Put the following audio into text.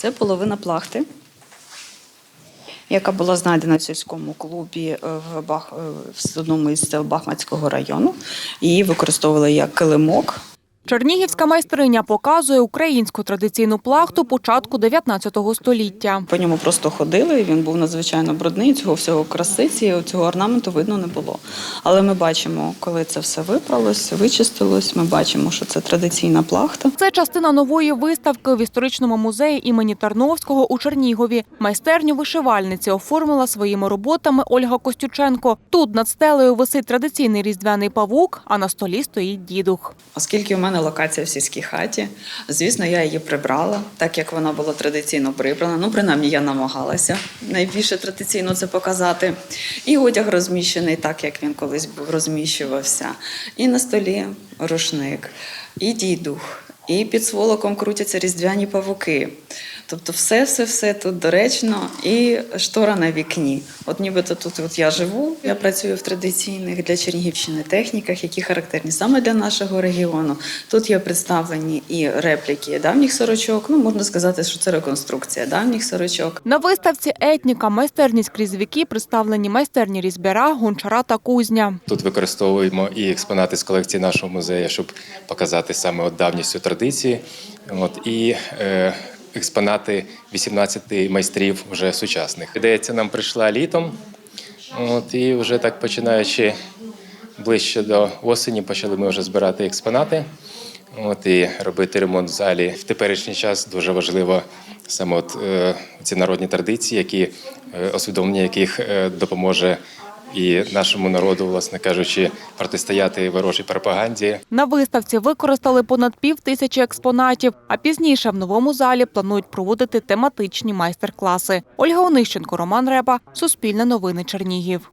Це половина плахти, яка була знайдена в сільському клубі е, в, Бах... е, в одному із сел Бахматського району. Її використовували як килимок. Чернігівська майстриня показує українську традиційну плахту початку 19 століття. По ньому просто ходили, він був надзвичайно брудний, цього всього краси, цієї- цього орнаменту видно не було. Але ми бачимо, коли це все випралось, вичистилось, ми бачимо, що це традиційна плахта. Це частина нової виставки в історичному музеї імені Тарновського у Чернігові. Майстерню вишивальниці оформила своїми роботами Ольга Костюченко. Тут над стелею висить традиційний різдвяний павук, а на столі стоїть дідух. Оскільки у мене локація в сільській хаті, звісно, я її прибрала, так як вона була традиційно прибрана. Ну, принаймні, я намагалася найбільше традиційно це показати. І одяг розміщений так, як він колись був розміщувався. І на столі рушник, і дідух, і під сволоком крутяться різдвяні павуки. Тобто, все, все, все тут доречно, і штора на вікні. От нібито тут от я живу, я працюю в традиційних для Чернігівщини техніках, які характерні саме для нашого регіону. Тут є представлені і репліки давніх сорочок. Ну можна сказати, що це реконструкція давніх сорочок. На виставці етніка майстерність крізь віки представлені майстерні різьбяра, гончара та кузня. Тут використовуємо і експонати з колекції нашого музею, щоб показати саме от давністю традиції. От, і е, експонати 18 майстрів вже сучасних. Ідея ця нам прийшла літом. От, і вже так починаючи ближче до осені, почали ми вже збирати експонати. От, і робити ремонт в залі. В теперішній час дуже важливо саме от, е, ці народні традиції, які е, усвідомлення яких е, допоможе і нашому народу, власне кажучи, протистояти ворожій пропаганді. На виставці використали понад пів тисячі експонатів, а пізніше в новому залі планують проводити тематичні майстер-класи. Ольга Онищенко, Роман Реба, Суспільне новини Чернігів.